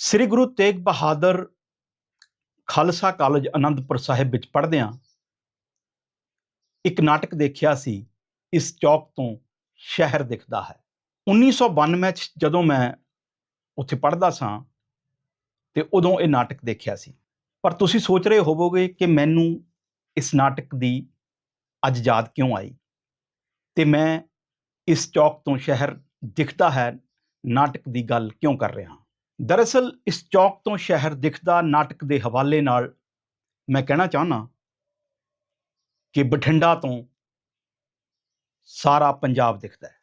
ਸ੍ਰੀ Guru Tegh Bahadur Khalsa college Anandpur Sahib ਵਿੱਚ ਪੜ੍ਹਦਿਆਂ ਇੱਕ ਨਾਟਕ ਦੇਖਿਆ ਸੀ, ਇਸ ਚੌਕ ਤੋਂ ਸ਼ਹਿਰ ਦਿਖਦਾ ਹੈ। 1992 ਚ ਜਦੋਂ ਮੈਂ ਉੱਥੇ ਪੜ੍ਹਦਾ ਸਾਂ ਤੇ ਉਦੋਂ ਇਹ ਨਾਟਕ ਦੇਖਿਆ ਸੀ। ਪਰ ਤੁਸੀਂ ਸੋਚ ਰਹੇ ਹੋਵੋਗੇ ਕਿ ਮੈਨੂੰ ਇਸ ਨਾਟਕ ਦੀ ਅੱਜ ਯਾਦ ਕਿਉਂ ਆਈ? ਤੇ ਮੈਂ ਇਸ ਚੌਕ ਤੋਂ ਸ਼ਹਿਰ ਦਿਖਦਾ ਹੈ, ਨਾਟਕ ਦੀ ਗੱਲ ਕਿਉਂ ਕਰ ਰਿਹਾ ਹਾਂ? ਦਰਅਸਲ, ਇਸ ਚੌਕ ਤੋਂ ਸ਼ਹਿਰ ਦਿਖਦਾ ਨਾਟਕ ਦੇ ਹਵਾਲੇ ਨਾਲ ਮੈਂ ਕਹਿਣਾ ਚਾਹੁੰਦਾ ਕਿ ਬਠਿੰਡਾ ਤੋਂ ਸਾਰਾ ਪੰਜਾਬ ਦਿਖਦਾ ਹੈ।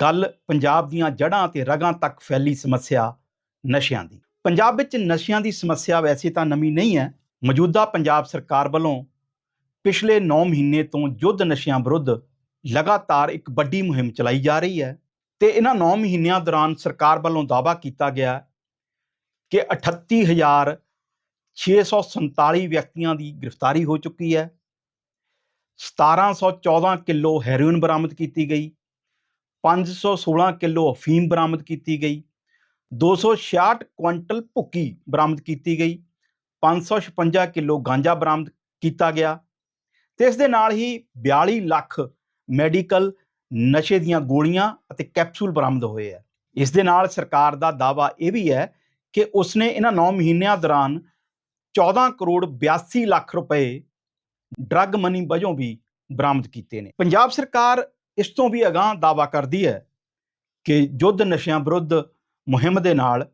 ਗੱਲ ਪੰਜਾਬ ਦੀਆਂ ਜੜ੍ਹਾਂ ਤੇ ਰਗਾਂ ਤੱਕ ਫੈਲੀ ਸਮੱਸਿਆ ਨਸ਼ਿਆਂ ਦੀ। ਪੰਜਾਬ ਵਿੱਚ ਨਸ਼ਿਆਂ ਦੀ ਸਮੱਸਿਆ ਵੈਸੇ ਤਾਂ ਨਵੀਂ ਨਹੀਂ ਹੈ। ਮੌਜੂਦਾ ਪੰਜਾਬ ਸਰਕਾਰ ਵੱਲੋਂ ਪਿਛਲੇ 9 ਮਹੀਨੇ ਤੋਂ ਯੁੱਧ ਨਸ਼ਿਆਂ ਵਿਰੁੱਧ ਲਗਾਤਾਰ ਇੱਕ ਵੱਡੀ ਮੁਹਿੰਮ ਚਲਾਈ ਜਾ ਰਹੀ ਹੈ ਤੇ ਇਹਨਾਂ 9 ਮਹੀਨਿਆਂ ਦੌਰਾਨ ਸਰਕਾਰ ਵੱਲੋਂ ਦਾਅਵਾ ਕੀਤਾ ਗਿਆ ਕਿ 38647 ਵਿਅਕਤੀਆਂ ਦੀ ਗ੍ਰਿਫਤਾਰੀ ਹੋ ਚੁੱਕੀ ਹੈ। 1714 ਕਿਲੋ ਹੈਰੋਇਨ ਬਰਾਮਦ ਕੀਤੀ ਗਈ। 516 ਕਿਲੋ ਅਫੀਮ ਬਰਾਮਦ ਕੀਤੀ ਗਈ। 266 ਕੁਇੰਟਲ ਭੁੱਕੀ ਬਰਾਮਦ ਕੀਤੀ ਗਈ। 556 ਕਿਲੋ ਗਾਂਜਾ ਬਰਾਮਦ ਕੀਤਾ ਗਿਆ। ਤੇ ਇਸ ਦੇ ਨਾਲ ਹੀ 42 ਲੱਖ ਮੈਡੀਕਲ ਨਸ਼ੇ ਦੀਆਂ ਗੋਲੀਆਂ ਅਤੇ ਕੈਪਸੂਲ ਬਰਾਮਦ ਹੋਏ ਹੈ ਇਸ ਦੇ ਨਾਲ ਸਰਕਾਰ ਦਾ ਦਾਵਾ ਇਹ ਵੀ ਹੈ ਕਿ ਉਸਨੇ ਇਹਨਾਂ 9 ਮਹੀਨਿਆਂ ਦੌਰਾਨ 14 ਕਰੋੜ 82 ਲੱਖ ਰੁਪਏ ਡਰੱਗ ਮਨੀ ਵਜੋਂ ਵੀ ਬਰਾਮਦ ਕੀਤੇ ਨੇ। ਪੰਜਾਬ ਸਰਕਾਰ ਇਸ ਤੋਂ ਵੀ ਅਗਾਂਹ ਦਾਵਾ ਕਰਦੀ ਹੈ ਕਿ ਯੁੱਧ ਨਸ਼ਿਆਂ ਵਿਰੁੱਧ ਮੁਹਿੰਮ ਦੇ ਨਾਲ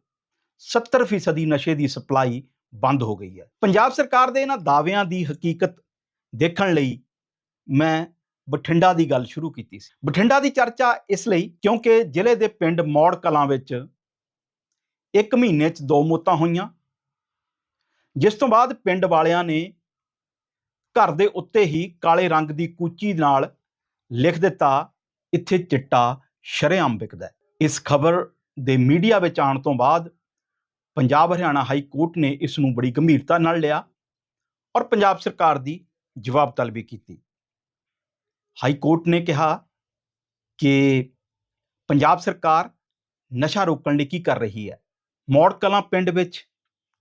70% ਨਸ਼ੇ ਦੀ ਸਪਲਾਈ ਬੰਦ ਹੋ ਗਈ ਹੈ। ਪੰਜਾਬ ਸਰਕਾਰ ਦੇ ਇਹਨਾਂ ਦਾਅਵਿਆਂ ਦੀ ਹਕੀਕਤ ਦੇਖਣ ਲਈ ਮੈਂ ਬਠਿੰਡਾ ਦੀ ਗੱਲ ਸ਼ੁਰੂ ਕੀਤੀ ਸੀ। ਬਠਿੰਡਾ ਦੀ ਚਰਚਾ ਇਸ ਲਈ ਕਿਉਂਕਿ ਜ਼ਿਲ੍ਹੇ ਦੇ ਪਿੰਡ ਮੌੜ ਕਲਾਂ ਵਿੱਚ ਇੱਕ ਮਹੀਨੇ 'ਚ ਦੋ ਮੌਤਾਂ ਹੋਈਆਂ। ਜਿਸ ਤੋਂ ਬਾਅਦ ਪਿੰਡ ਵਾਲਿਆਂ ਨੇ ਘਰ ਦੇ ਉੱਤੇ ਹੀ ਕਾਲੇ ਰੰਗ ਦੀ ਕੂਚੀ ਨਾਲ ਲਿਖ ਦਿੱਤਾ, ਇੱਥੇ ਚਿੱਟਾ ਸ਼ਰੇਆਮ ਵਿਕਦਾ ਇਸ ਖਬਰ ਦੇ ਮੀਡੀਆ ਵਿੱਚ ਆਉਣ ਤੋਂ ਬਾਅਦ ਪੰਜਾਬ ਹਰਿਆਣਾ ਹਾਈ ਕੋਰਟ ਨੇ ਇਸ ਨੂੰ ਬੜੀ ਗੰਭੀਰਤਾ ਨਾਲ ਲਿਆ ਔਰ ਪੰਜਾਬ ਸਰਕਾਰ ਦੀ ਜਵਾਬ ਤਲਬੀ ਕੀਤੀ। ਹਾਈ ਕੋਰਟ ਨੇ ਕਿਹਾ ਕਿ ਪੰਜਾਬ ਸਰਕਾਰ ਨਸ਼ਾ ਰੋਕਣ ਲਈ ਕੀ ਕਰ ਰਹੀ ਹੈ? ਮੌੜ ਕਲਾਂ ਪਿੰਡ ਵਿੱਚ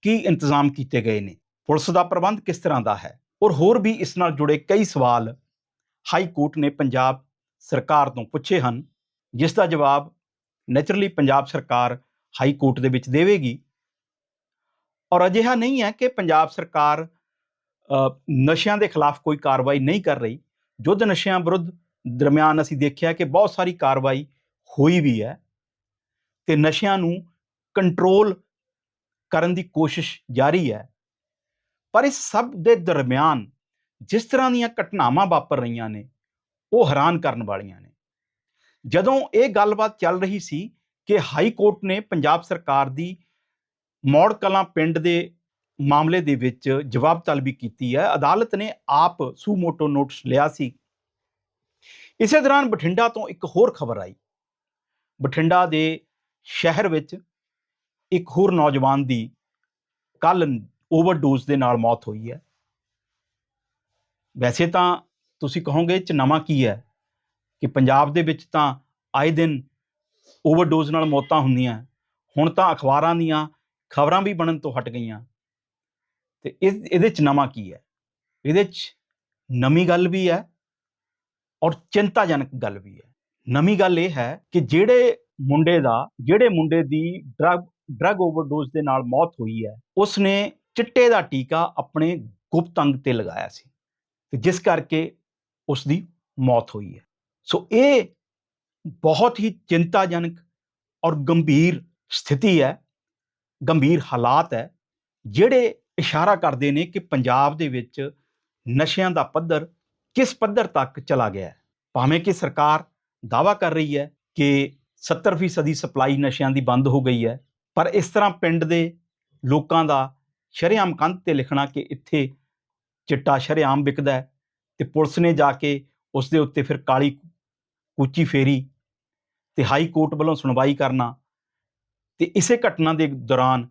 ਕੀ ਇੰਤਜ਼ਾਮ ਕੀਤੇ ਗਏ ਨੇ? ਪੁਲਿਸ ਦਾ ਪ੍ਰਬੰਧ ਕਿਸ ਤਰ੍ਹਾਂ ਦਾ ਹੈ? ਔਰ ਹੋਰ ਵੀ ਇਸ ਨਾਲ ਜੁੜੇ ਕਈ ਸਵਾਲ ਹਾਈ ਕੋਰਟ ਨੇ ਪੰਜਾਬ ਸਰਕਾਰ ਤੋਂ ਪੁੱਛੇ ਹਨ, ਜਿਸ ਦਾ ਜਵਾਬ ਨੇਚਰਲੀ ਪੰਜਾਬ ਸਰਕਾਰ ਹਾਈ ਕੋਰਟ ਦੇ ਵਿੱਚ ਦੇਵੇਗੀ। ਔਰ ਅਜਿਹਾ ਨਹੀਂ ਹੈ ਕਿ ਪੰਜਾਬ ਸਰਕਾਰ ਨਸ਼ਿਆਂ ਦੇ ਖਿਲਾਫ ਕੋਈ ਕਾਰਵਾਈ ਨਹੀਂ ਕਰ ਰਹੀ। ਯੁੱਧ ਨਸ਼ਿਆਂ ਵਿਰੁੱਧ ਦਰਮਿਆਨ ਅਸੀਂ ਦੇਖਿਆ ਕਿ ਬਹੁਤ ਸਾਰੀ ਕਾਰਵਾਈ ਹੋਈ ਵੀ ਹੈ ਤੇ ਨਸ਼ਿਆਂ ਨੂੰ ਕੰਟਰੋਲ ਕਰਨ ਦੀ ਕੋਸ਼ਿਸ਼ ਜਾਰੀ ਹੈ। ਪਰ ਇਸ ਸਭ ਦੇ ਦਰਮਿਆਨ ਜਿਸ ਤਰ੍ਹਾਂ ਦੀਆਂ ਘਟਨਾਵਾਂ ਵਾਪਰ ਰਹੀਆਂ ਨੇ, ਉਹ ਹੈਰਾਨ ਕਰਨ ਵਾਲੀਆਂ ਨੇ। ਜਦੋਂ ਇਹ ਗੱਲਬਾਤ ਚੱਲ ਰਹੀ ਸੀ ਕਿ ਹਾਈ ਕੋਰਟ ਨੇ ਪੰਜਾਬ ਸਰਕਾਰ ਦੀ ਮੌੜ ਕਲਾਂ ਪਿੰਡ ਦੇ ਮਾਮਲੇ ਦੇ ਵਿੱਚ ਜਵਾਬ ਤਲਬੀ ਕੀਤੀ ਹੈ, ਅਦਾਲਤ ਨੇ ਆਪ ਸੂਮੋਟੋ ਨੋਟਿਸ ਲਿਆ ਸੀ। ਇਸੇ ਦੌਰਾਨ ਬਠਿੰਡਾ ਤੋਂ ਇੱਕ ਹੋਰ ਖਬਰ ਆਈ। ਬਠਿੰਡਾ ਦੇ ਸ਼ਹਿਰ ਵਿੱਚ ਇੱਕ ਹੋਰ ਨੌਜਵਾਨ ਦੀ ਕੱਲ ਓਵਰਡੋਜ਼ ਦੇ ਨਾਲ ਮੌਤ ਹੋਈ ਹੈ। ਵੈਸੇ ਤਾਂ ਤੁਸੀਂ ਕਹੋਗੇ ਇਹ ਚ ਨਵਾਂ ਕੀ ਹੈ ਕਿ ਪੰਜਾਬ ਦੇ ਵਿੱਚ ਤਾਂ ਆਏ ਦਿਨ ਓਵਰਡੋਜ਼ ਨਾਲ ਮੌਤਾਂ ਹੁੰਦੀਆਂ, ਹੁਣ ਤਾਂ ਅਖਬਾਰਾਂ ਦੀਆਂ ਖਬਰਾਂ ਵੀ ਬਣਨ ਤੋਂ ਹਟ ਗਈਆਂ। ਤੇ ਇਸ ਇਹਦੇ ਚ ਨਵਾਂ ਕੀ ਹੈ? ਇਹਦੇ ਚ ਨਵੀਂ ਗੱਲ ਵੀ ਹੈ ਔਰ ਚਿੰਤਾਜਨਕ ਗੱਲ ਵੀ ਹੈ। ਨਵੀਂ ਗੱਲ ਇਹ ਹੈ ਕਿ ਜਿਹੜੇ ਮੁੰਡੇ ਦਾ, ਜਿਹੜੇ ਮੁੰਡੇ ਦੀ ਡਰੱਗ ਡਰੱਗ ਓਵਰਡੋਜ਼ ਦੇ ਨਾਲ ਮੌਤ ਹੋਈ ਹੈ ਉਸ ਨੇ ਚਿੱਟੇ ਦਾ ਟੀਕਾ ਆਪਣੇ ਗੁਪਤ ਅੰਗ ਤੇ ਲਗਾਇਆ ਸੀ ਤੇ ਜਿਸ ਕਰਕੇ ਉਸ ਦੀ ਮੌਤ ਹੋਈ ਹੈ। ਸੋ ਇਹ ਬਹੁਤ ਹੀ ਚਿੰਤਾਜਨਕ ਔਰ ਗੰਭੀਰ ਸਥਿਤੀ ਹੈ, ਗੰਭੀਰ ਹਾਲਾਤ ਹੈ, ਜਿਹੜੇ ਇਸ਼ਾਰਾ ਕਰਦੇ ਨੇ ਕਿ ਪੰਜਾਬ ਦੇ ਵਿੱਚ ਨਸ਼ਿਆਂ ਦਾ ਪੱਧਰ ਕਿਸ ਪੱਧਰ ਤੱਕ ਚਲਾ ਗਿਆ ਹੈ। ਭਾਵੇਂ ਕਿ ਸਰਕਾਰ ਦਾਵਾ ਕਰ ਰਹੀ ਹੈ ਕਿ 70% ਦੀ ਸਪਲਾਈ ਨਸ਼ਿਆਂ ਦੀ ਬੰਦ ਹੋ ਗਈ ਹੈ ਪਰ ਇਸ ਤਰ੍ਹਾਂ ਪਿੰਡ ਦੇ ਲੋਕਾਂ ਦਾ ਸ਼ਰੇਆਮ ਕੰਧ ਤੇ ਲਿਖਣਾ ਕਿ ਇੱਥੇ ਚਿੱਟਾ ਸ਼ਰੇਆਮ ਵਿਕਦਾ ਹੈ ਤੇ ਪੁਲਿਸ ਨੇ ਜਾ ਕੇ ਉਸ ਦੇ ਉੱਤੇ ਫਿਰ ਕਾਲੀ ਕੂਚੀ ਫੇਰੀ ਤੇ ਹਾਈ ਕੋਰਟ ਵੱਲੋਂ ਸੁਣਵਾਈ ਕਰਨਾ ਤੇ ਇਸੇ ਘਟਨਾ ਦੇ ਦੌਰਾਨ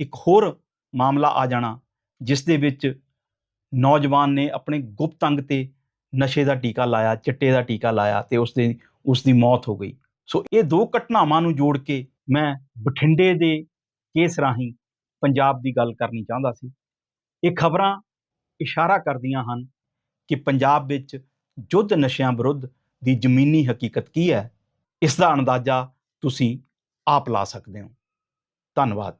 ਇੱਕ ਹੋਰ ਮਾਮਲਾ ਆ ਜਾਣਾ, ਜਿਸ ਦੇ ਵਿੱਚ ਨੌਜਵਾਨ ਨੇ ਆਪਣੇ ਗੁਪਤ ਅੰਗ ਤੇ ਨਸ਼ੇ ਦਾ ਟੀਕਾ ਲਾਇਆ, ਚਿੱਟੇ ਦਾ ਟੀਕਾ ਲਾਇਆ ਤੇ ਉਸ ਦੇ, ਉਸ ਦੀ ਮੌਤ ਹੋ ਗਈ। ਸੋ ਇਹ ਦੋ ਘਟਨਾਵਾਂ ਨੂੰ ਜੋੜ ਕੇ ਮੈਂ ਬਠਿੰਡੇ ਦੇ ਕੇਸ ਰਾਹੀਂ ਪੰਜਾਬ ਦੀ ਗੱਲ ਕਰਨੀ ਚਾਹੁੰਦਾ ਸੀ। ਇਹ ਖਬਰਾਂ ਇਸ਼ਾਰਾ ਕਰਦੀਆਂ ਹਨ ਕਿ ਪੰਜਾਬ ਵਿੱਚ ਯੁੱਧ ਨਸ਼ਿਆਂ ਵਿਰੁੱਧ ਦੀ ਜ਼ਮੀਨੀ ਹਕੀਕਤ ਕੀ ਹੈ? ਇਸ ਦਾ ਅੰਦਾਜ਼ਾ ਤੁਸੀਂ ਆਪ ਲਾ ਸਕਦੇ ਹੋ। ਧੰਨਵਾਦ।